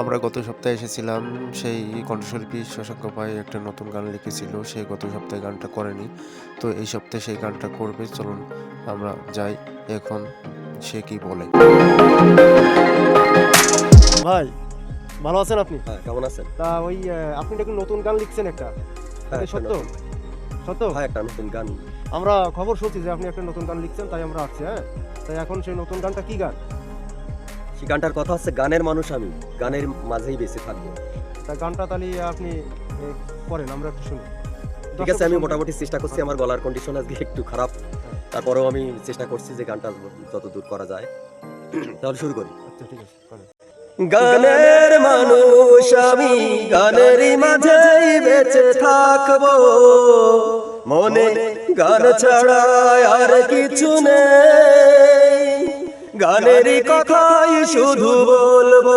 আমরা গত সপ্তাহে এসেছিলাম সেই কণ্ঠশিল্পী শশাঙ্ক ভাই একটা নতুন গান লিখেছিল সে গত সপ্তাহে গানটা করেনি। তো এই সপ্তাহে সেই গানটা করবে চলুন আমরা যাই। এখন সে কি বলে? ভাই ভালো আছেন আপনি? হ্যাঁ কেমন আছেন? তা ওই আপনি নাকি নতুন গান লিখছেন একটা। হ্যাঁ সত্য? সত্য? হ্যাঁ একটা নতুন গান। আমরা খবর শুনছি যে আপনি একটা নতুন গান লিখছেন তাই আমরা আসছি হ্যাঁ? তাই এখন সেই নতুন গানটা কি গান? সেই গানটার কথা হচ্ছে গানের মানুষ আমি। গানের মাঝেই বেঁচে থাকব। তা গানটা তাহলে আপনি করেন আমরা একটু শুনি। ঠিক আছে আমি মোটামুটি চেষ্টা করছি আমার গলার কন্ডিশন আজকে একটু খারাপ। তারপরেও আমি চেষ্টা করছি যে গানটা যত দূর করা যায়। তাহলে শুরু করি। আচ্ছা ঠিক আছে গানের মানুষ আমি গানেরই মাঝেই বেঁচে থাকব। মনে গান ছাড়া আর কিছু নেই। গানেরই কথাই শুধু বলব।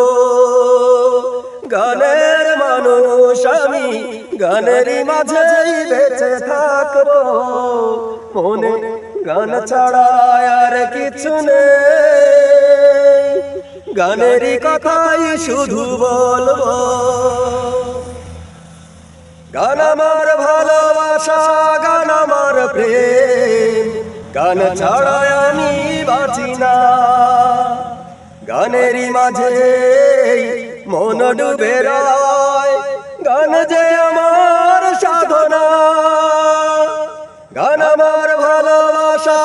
গানের মানুষ আমি গানেরই মাঝেই বেঁচে থাকব। মনে গান ছাড়া আর কিছু নেই। গানেরই কথাই শুধু বলব। গান আমার ভালোবাসা, গান আমার প্রেম। গান ছাড়া আমি বাঁচি না। গানেরই মাঝে মন ডুবে রয়। গান যে আমার সাধনা। গান আমার ভালোবাসা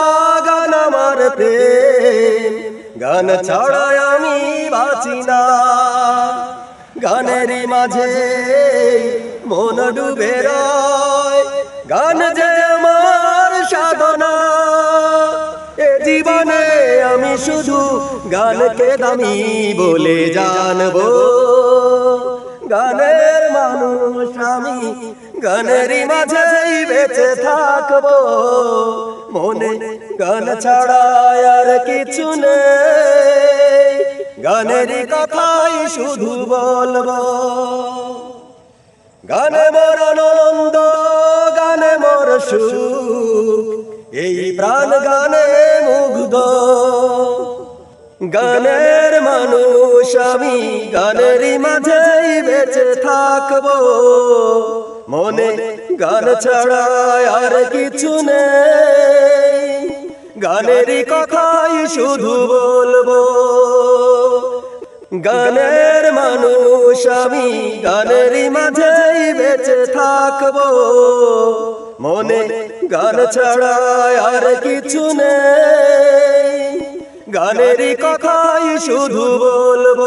গান আমার প্রেম। গান ছাড়া আমি বাঁচি না। গানেরই মাঝে মন ডুবে রয়। গান যে আমার সাধনা। শুধু গানকে দামি বলে জানব। গানের মানুষ আমি গানেরই মাঝেই বেঁচে থাকব। মনে গান ছাড়া আর কিছু নেই। গানেরই কথাই শুধু বলব। গানে মোর আনন্দ গানের মানুষ আমি গানেরই মাঝেই বেঁচে থাকব। মনে গান ছাড়া আর কিছু নেই। গানেরই কথাই শুধু বলব। গানের মানুষ আমি গানেরই মাঝেই বেঁচে থাকব। মনে গান ছাড়া আর কিছু নেই। গানেরই কথাই শুধু বলব।